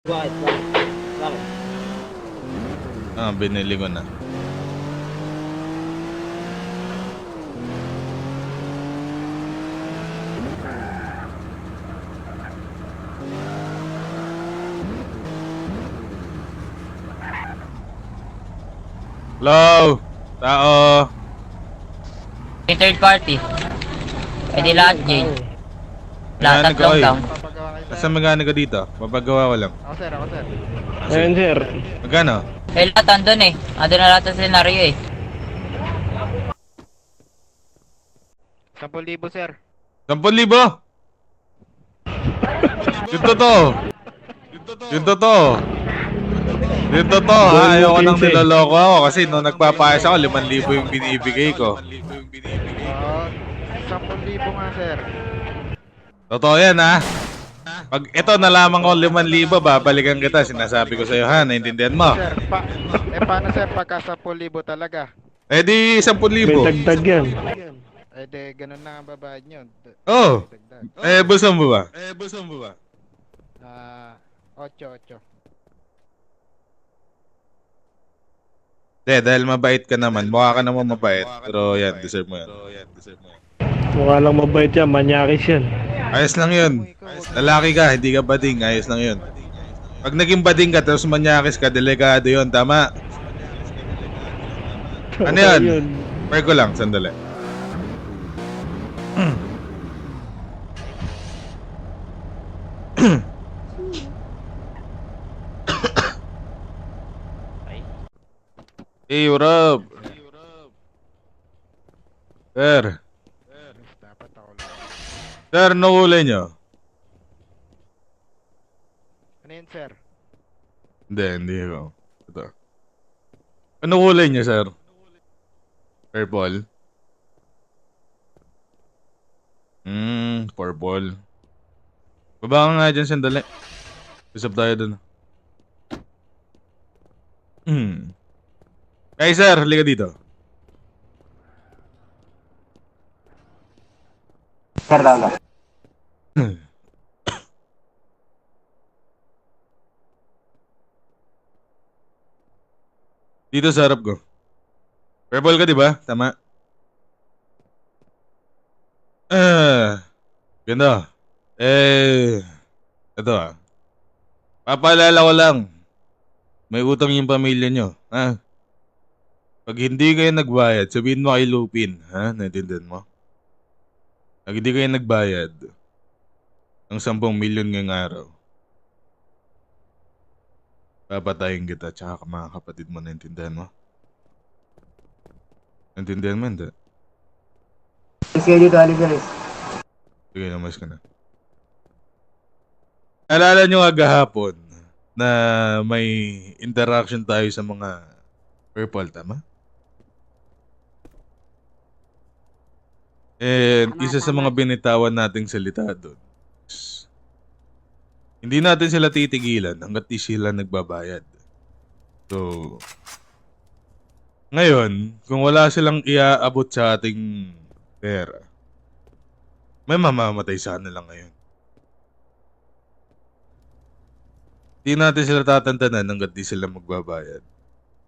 Bakit? Bakit? Ah, binili ko na. Hello? Tao? Yung third party. Pwede lahat, Jane. Lahat Mechanic tatlong down. Nasa magana ka dito? Mapagawa ko lang. Ako, sir. Ako, sir. Ayun, sir. Magkano? Eh, lahat andun eh. Andun na lahat sa senaryo eh. 10,000, sir. 10,000! Yung totoo! Yung totoo! Yung totoo, ha? Ayoko nang niloloko ako kasi nung nagpapayas ako, 5,000 yung binibigay ko. Oo. 10,000 nga, sir. Totoo yan, ha? Pag ito nalaman ko 5,000, babalikan kita. Sinasabi ko sa'yo, ha? Naintindihan mo? Sir, pa eh paano, sir, pagka 10,000 talaga? Eh di 10,000. May dagdag yan. Eh, de, ganun na ang babayad nyo. D- Oh! Dagdag. Eh, busan mo ba? Eh, busan mo ba? Ah, 8, 8. Hindi, dahil mabait ka naman. Mukha ka naman mabait. Pero yan, deserve mo yan. Mukha lang mabait yan, manyakis yan. Ayos lang yun. Lalaki ka, hindi ka bading. Ayos lang yun. Pag naging bading ka, tapos manyakis ka, delikado yun. Tama. Ano yan? Ayun. Per ko lang, sandali. Hey, what up? Sir, Dapat ako lang. Sir, kulay nyo? Ano yun, sir? Hindi, hindi ako. Ito. Ano kulay niya, sir? Purple? Hmm, purple. Baba ka nga dyan, sandali. Usap tayo dun. Hmm. Hey, sir, halika dito. Tama. Dito sa harap ko. Purple ka, di ba? Tama. Ah, ganda. Eh, ito ah. Papaalala ko lang. May utang yung pamilya nyo. Ha? Pag hindi kayo nagbayad, sabihin mo kay Lupin. Ha? Naintindihan mo? Pag hindi kayo nagbayad, ng 10 milyon ngayong araw, papatayin kita tsaka ka mga kapatid mo. Naintindihan mo? Naintindihan mo, hindi? Sige dito, Aligaris. Sige, namas ka na. Alala nyo nga gahapon na may interaction tayo sa mga purple, tama? And isa sa mga binitawan nating salita doon, hindi natin sila titigilan hanggat di sila nagbabayad. So, ngayon, kung wala silang iaabot sa ating pera, may mamamatay sana lang ngayon. Di natin sila tatantanan hanggat di sila magbabayad.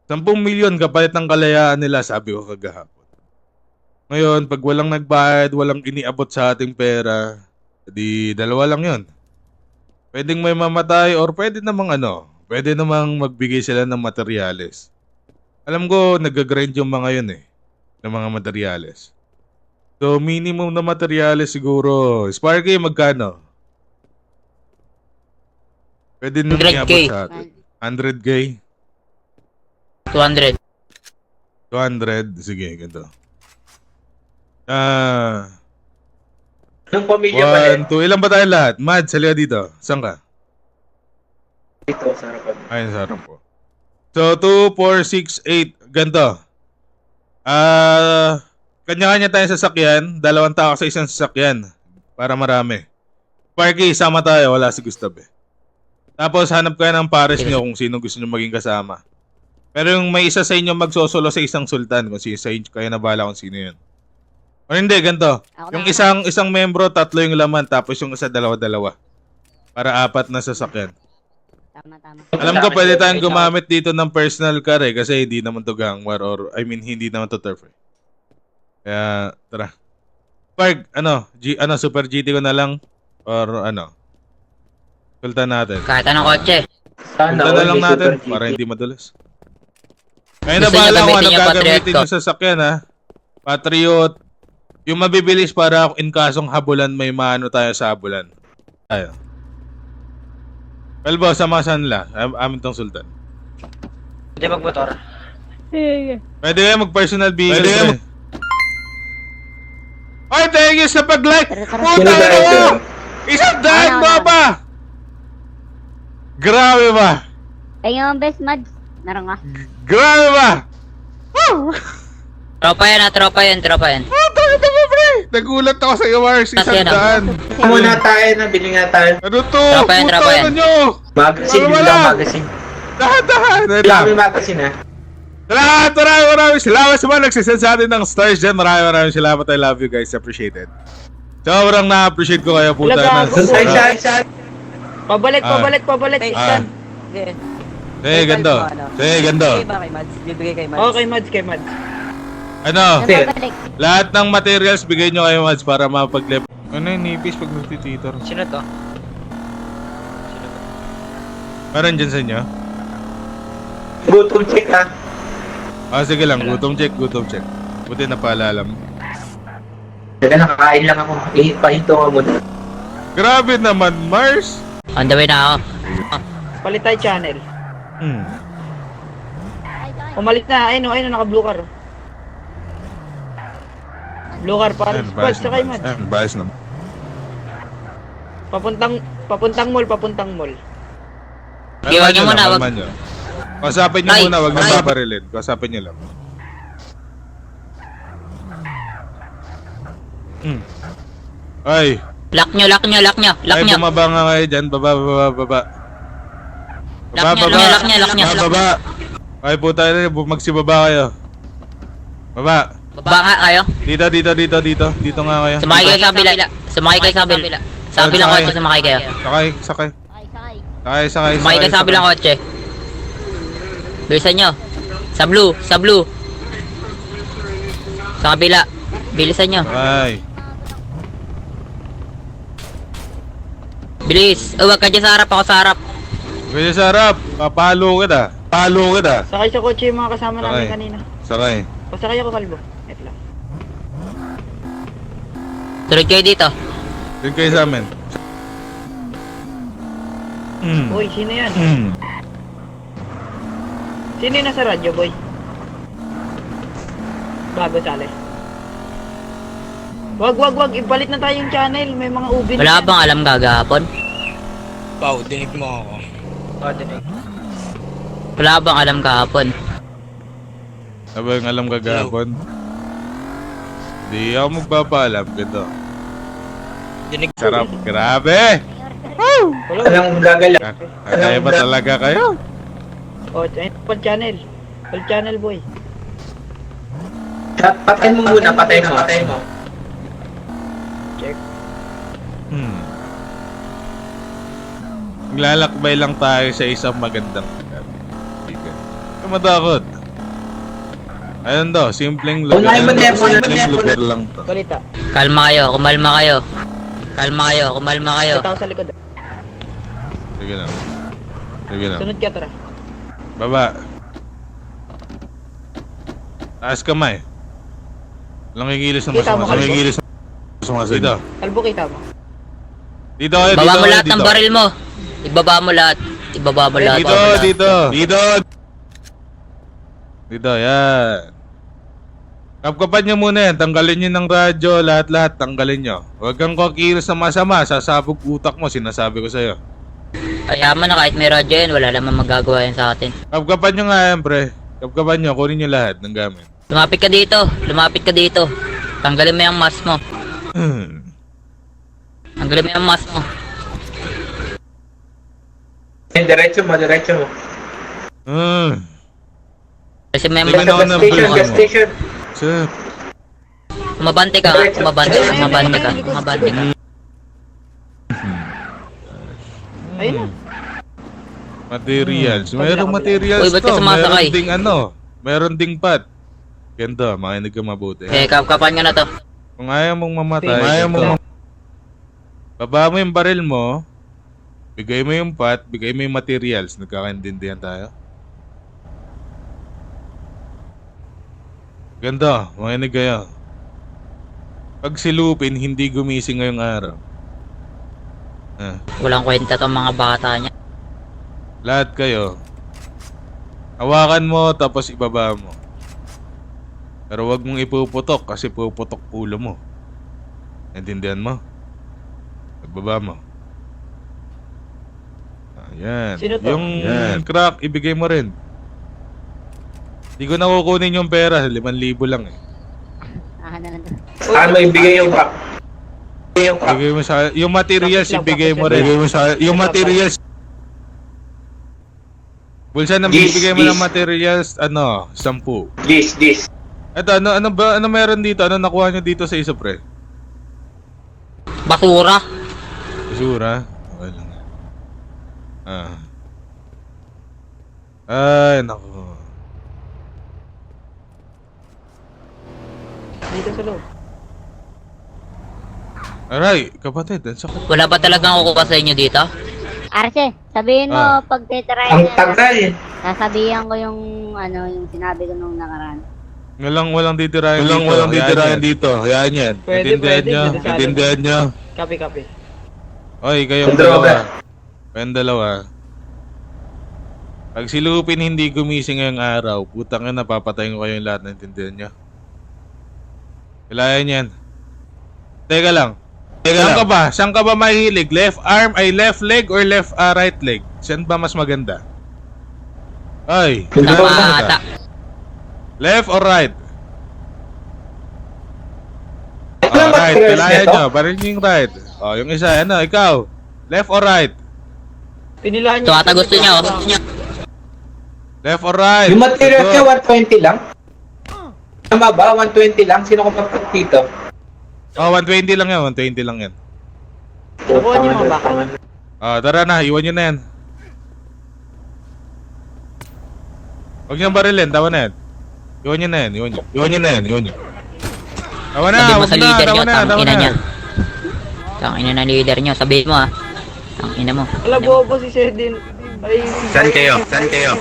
10 milyon kapalit ng kalayaan nila, sabi ko kagahapon. Ngayon, pag walang nagbayad, walang iniabot sa ating pera, di dalawa lang yon. Pwedeng may mamatay or pwede namang ano, pwede namang magbigay sila ng materyales. Alam ko, nag-grind yung mga yun eh, ng mga materyales. So, minimum na materyales siguro. Sparky, magkano? Pwede nung 100K. iabot sa atin. 100k? 200. 200? Sige, ganito. Ah, Anong pamilya ba one, two. Ilan ba tayo lahat? Mad, salika dito. Saan ka? dito sa harapan? Ayun, sa harap ko. So, 2, 4, 6, 8. Ganito. Ah, kanya-kanya tayong sasakyan. Dalawang tao sa isang sasakyan. Para marami. Parky, sama tayo. Wala si Gustav eh. Tapos, hanap kayo ng pares nyo kung sino gusto nyo maging kasama. Pero yung may isa sa inyo magsosolo sa isang sultan, kung sino sa inyo, kayo na bahala kung sino yun. O hindi, ganito. Yung isang isang membro, tatlo yung laman, tapos yung isa, dalawa-dalawa. Para apat na sasakyan. Tama, tama. Alam ko pwede tayong gumamit dito ng personal car eh kasi hindi naman to gangwar or I mean hindi naman to turf eh. Kaya tara. Park, ano, G, ano, Super GT ko na lang or ano. Sultan natin. Kahit anong kotse. Sana Sultan na all lang may natin Super GT. para hindi madulas. Ngayon na Gusto niya bahala kung ano gamitin yung Patriot gagamitin ko. yung sasakyan ha. Patriot. Yung mabibilis para in kasong habulan may maano tayo sa habulan. Tayo. Well, boss, samasan nila. Am- Amin tong sultan. Hindi magmotor. Pwede kayo mag-personal vehicle. Pwede kayo mag- Ay, thank you sa pag-like! Puta na mo! Isang dahil Ano, ba ano? ba? Grabe ba? Ay, yung best mads. Meron ka. Grabe ba? Tropa yan ah, tropa yan, tropa yan. Na mo, pre! Nagulat ako sa iyo, Mars. Isang Kasi ano? daan. Tayo na, bili nga tayo. Ano to? Tropa yan, Puta tropa yan. na nyo! Magazine, Wala, bili lang magazine. Dahan-dahan! Bili kami magazine ha. Salamat, maraming maraming salamat sa mga nagsisend sa atin ng stars dyan. Maraming maraming salamat. I love you guys. Appreciate it. Sobrang na-appreciate ko kayo puta na. Ay, siya, siya. Pabalik, Ah. pabalik, pabalik. Ah. Eh, gando. Eh, gando. Okay, Mads, kay Mads. Ano? Sir. Lahat ng materials bigay nyo kayo Mads para mapag-lep. Ano yung nipis pag nagtititor? Sino to? Meron dyan sa inyo? Gutom check ha. Ah, sige lang. Gutom check, gutom check. Buti na paalala mo. Teka, nakakain lang ako. Eh, pahinto ka muna. Grabe naman, Mars! On the way na ako. Palit tayo channel. Hmm. Umalit na. Ayun, oh, ayun, oh, naka-blue car. Car para Ayan, sa bias squad, sakay naman. Mads. Ayan, bias naman. Papuntang, papuntang mall, papuntang mall. Sige, wag niyo muna, wag- kalma nyo. Kasapin nyo Ay, muna, wag nyo ay. babarilin. Kasapin nyo lang. Hmm. Ay, Lock nyo, lock nyo, lock nyo, lock ay nyo. bumaba nga kayo dyan. Baba, baba, baba. Lock nyo, lock nyo, lock nyo, lock nyo. Ah, baba. Ay, puta na, bu- magsibaba kayo. Baba. Baba nga kayo. Dito, dito, dito, dito. Dito nga kayo. Sumakay kayo sa kabila. Sumakay kayo sa kabila. Sa kabilang kotse, sumakay kayo. Sakay, sakay. Sakay, sakay. Sakay, sakay, Sumakay kayo sa kabilang kotse. Bilisan nyo. Sa blue, sa blue. Sa kabila. Bilisan nyo. Ay. Bilis. Oh, wag ka dyan sa harap, ako sa harap. Pwede sa harap. Papalo kita. Palo kita. Sakay sa kotse yung mga kasama namin Sakay. kanina. Sakay. Pasakay ako kalbo. Tulog kayo dito. Doon kayo sa amin. Mm. Uy, sino yan? Mm. Sino yung nasa radyo, boy? Bago sali. Wag, wag, wag. Ipalit na tayong channel. May mga ubi Wala ka bang alam gagahapon? Oh, dinig. Wala ka bang alam kahapon? Ano ba yung alam kagahapon? Di ako magpapaalam. Ganito. Sarap. Grabe! Walang gagala. Kaya ba talaga kayo? Oh, ayun, full channel. Full channel, boy. Patayin mo muna, patayin mo. Patayin mo. Check. Hmm. Maglalakbay lang tayo sa isang magandang lugar. Kaibigan. Huwag matakot. Ayun daw, simpleng lugar. Simpleng lugar lang to. Kalma kayo, kumalma kayo. Kalma kayo, kumalma kayo. Ito sa likod. Sige lang. Sige lang. Sunod ka, tara. Baba. Taas kamay. Walang kikilos ng Kita masama. mo, Walang kalbo. kikilos ng masama. Dito. Kalbo kita mo. Dito kayo, Ibaba dito mo kayo, lahat ng dito. baril mo. Ibaba mo lahat. Ibaba mo lahat. Dito, dito. Dito. Dito, yan. Kapkapan nyo muna yan. Tanggalin nyo ng radyo. Lahat-lahat, tanggalin nyo. Huwag kang kakilos ng masama. Sasabog utak mo, sinasabi ko sa'yo. Kaya mo na kahit may radyo yun, wala naman magagawa yan sa atin. Kapkapan nyo nga yan, pre. Kapkapan nyo, kunin nyo lahat ng gamit. Lumapit ka dito. Lumapit ka dito. Tanggalin mo yung mask mo. Tanggalin mo yung mask mo. Eh, diretso mo, diretso mo. Hmm. Kasi may Tingnan Gas ako ng station, gas mo. station. Sir. Kumabante ka nga. Kumabante ka. Kumabante ka. Kumabante ka. Ayun na. Materials. Hmm. Merong materials Uy, ba't ka to. sumasakay? Meron ding ano. Meron ding pat. Ganda, makinig ka mabuti. Eh, kapkapan ka na to. Kung ayaw mong mamatay, Kung ayaw mong Baba mo yung baril mo, bigay mo yung pat, bigay mo yung materials. Nagkakaintindihan tayo? Ganda, makinig kayo. Pag silupin, hindi gumising ngayong araw. Ah, Walang kwenta tong mga bata niya. lahat kayo, hawakan mo tapos ibaba mo. Pero wag mong ipuputok kasi puputok ulo mo. Naintindihan mo? Pagbaba mo. Ayan. Sino to? Yung crack, ibigay mo rin. Hindi ko na kukunin yung pera. 5,000 lang eh. Ah, na lang. Saan mo ibigay yung? Ibigay yung crack. Ibigay mo sa... Yung materials, ibigay mo rin. Ibigay mo sa... Yung materials... Bulsa na bibigay mo ng materials, ano, 10. This, this. Eto, ano, ano ba, ano meron dito? Ano nakuha nyo dito sa isa, pre? Basura. Basura? Okay lang. Ah. Ay, naku. Dito sa loob. Aray, kapatid, ang sakit. Wala ba talagang kukuha sa inyo dito? Arce, sabihin mo Ah. pag titry Ang na, tagal. sasabihan ko yung ano, yung sinabi ko nung nakaraan. Walang, walang titirayan Walang, dito. walang titirayan yan. dito. Hayaan yan. Pwede, Intindihan pwede. nyo. Dito sa atin. Intindihan nyo. Copy, copy. Oy, kayong Pedro, dalawa. Kayong dalawa. Pag si Lupin hindi gumising ngayong araw, putang na napapatayin ko kayong lahat. Naintindihan nyo? Kailangan yan. Teka lang. Teka Saan lang. ka ba? Saan ka ba mahilig? Left arm ay left leg or left ah, right leg? Saan ba mas maganda? Ay, Tama ba? ata. left or right? Oh, right. materials Kailangan nito. nyo. Parang yung right. Oh, yung isa. Ano, ikaw? Left or right? Pinilahan Ito ata gusto niya, oh. Gusto niya. Left or right? Yung materials Good. niya, 120 lang? Tama ba? 120 lang? Sino ko pa dito? Oh, 120 lang yan. 120 lang yan. Nakuha niyo mga bakal. Ah, tara na. Iwan nyo na yan. Huwag niyang barilin. Tawa na yan. Iwan nyo na yan. Iwan nyo. Iwan nyo na yan. Iwan nyo. Tawa na. Mo Huwag sa na. leader Tawa nyo, na. Tawa tangina na. niya. Tangina na leader nyo, sabihin mo ah. Tangina mo. Ala, bobo si Serdin. Ay, Saan kayo? Saan kayo?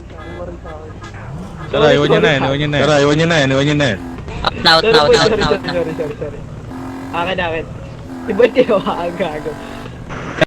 Tara, iwan nyo na yan. Iwan nyo na yan. Tara, iwan nyo na yan. Iwan nyo na yan. Out na, out Sorry na, out na, out sorry, na, out sorry, na. sorry, sorry, sorry. Akin,